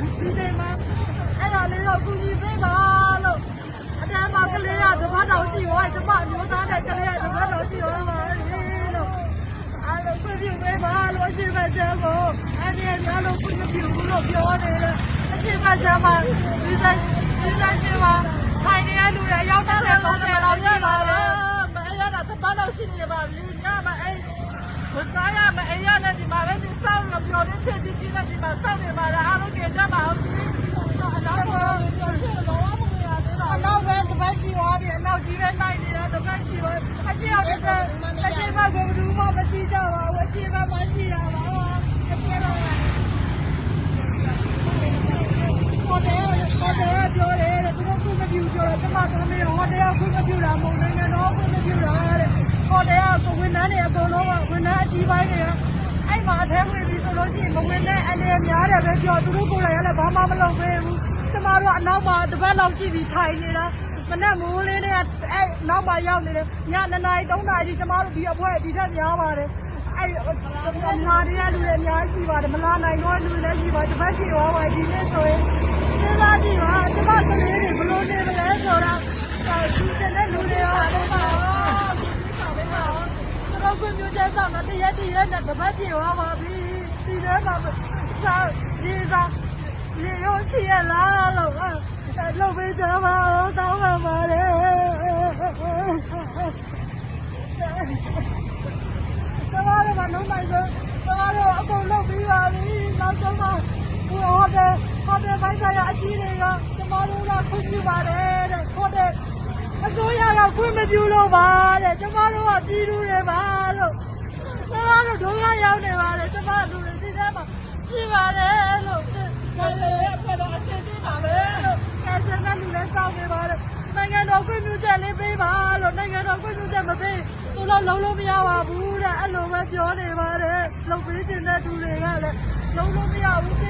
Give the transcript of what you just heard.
ဒီနေ့မှအဲ့ဒါလေးတော့ကူညီပေးပါလို့အတန်းမကလေးကတပတ်တော်ကြည့်ဟောကျမအမျိုးသားတဲ့ကလေးကတပတ်တော်ကြည့်ဟောပါလို့အဲ့လိုကူညီပေးပါလို့အရှင်မကျမ်းကိုအဲ့ဒီကလည်းကူညီပြုလို့ပြောနေတယ်အရှင်မကျမ်းမှာဒီတိုင်းဒီတိုင်းကျမထိုင်နေတဲ့လူတွေရောက်တဲ့30လောက်ရှိပါလားမအဲ့ရတာတပတ်တော်ရှိနေပါပြီညမအဲ့ ဘုရားရမအဲ့ရနဲ့ဒီမှာလည်းဒီစောင်းလို့ပြောနေချစ်ချစ်ချင်းနဲ့ဒီမှာစောင့်နေပါလားအားလုံးကြည့်ကြပါဦးအနောက်ကတော့ပြောချင်တော့မရသေးပါဘူးအနောက်ပဲတပတ်ရှိသွားပြီအနောက်ကြီးပဲနိုင်နေတာတပတ်ရှိသွားအကျအောင်တစ်ဆက်အကျမကဘူးမှမကြည့်ကြပါဘူးအကျမမရှိရပါဘူးအကျတော့ဟိုတယ်ဟိုတယ်ပြောတယ်သူတို့ခုမပြူပြောတယ်ကျမတို့မေဟိုတယ်ခုမပြူတာမဟုတ်နိုင်ငံတော်ခုမပြူတာတဲ့ဟိုတယ်ကဝန်ထမ်းတွေအကုန်လုံးကဝန်ထမ်းအကြီးပိုင်းတွေကအဲ့မှာအထဲဝင်ပြီးဆိုလို့ရှိရင်မဝင်တဲ့အနေများတယ် ပဲပြောသူတို့ကိုယ်တိုင်ကလည်းဘာမှမလုပ်ပေးဘူးကျမတို့အနောက်မှာတပတ်လောက်ကြည့်ပြီးထိုင်နေတာမနဲ့မိုးလေးနဲ့အဲ့နောက်မှာရောက်နေတယ်ည2နာရီ3နာရီကျမတို့ဒီအဖွဲဒီထက်များပါတယ်အဲ့လာတဲ့လူတွေအများကြီးပါတယ်မလာနိုင်တော့လူတွေလည်းရှိပါတပတ်ပြေသွားပါဒီနေ့ဆိုရင်စဉ်းစားကြည့်ပါကျမကလေးတွေဘလို့နေမလဲဆိုတာဒီတဲ့လူတွေရောတော့ပါတော့ကွမျိုးချက်ဆောင်တော့တရက်တရက်နဲ့တပတ်ပြေသွားပါပြီဒီထဲမှာစာ ဒီစာလေရောရှိရလားလို့လုပ်ပေးကြပါဦးတောင်းပါပါလေကျမတို့ကလုံးလိုက်ဆိုကျမတို့အကုန်လုပ်ပြီးပါပြီနောက်ဆုံးမှဟိုဟိုတယ်ဟိုတယ်ပိုင်းဆိုင်ရာအကြီးတွေကကျမတို့ကခွင့်ပြုပါတယ်တဲ့ဟိုတယ်အစိုးရကခွင့်မပြုလို့ပါတဲ့ကျမတို့ကပြည်သူတွေပါလို့ကျမတို့ဒုက္ခရောက်နေပါတယ်ကျမတို့တွေဒီထဲ မှာရှိပါတယ်လို့ကျန်လေအဖွဲ့တော်အစီအစဉ်ပါပဲလို့ကဲစတဲ့လူလည်းစောင့်နေပါတယ်နိုင်ငံတော်ခွင့်ပြုချက်လေးပေးပါလို့နိုင်ငံတော်ခွင့်ပြုချက်မပေးသူတို့လုံးလုံးမရပါဘူးတဲ့အဲ့လိုပဲပြောနေပါတယ်လုပ်ပေးခြင်းတဲ့သူတွေကလည်းလုံးလုံးမရဘူး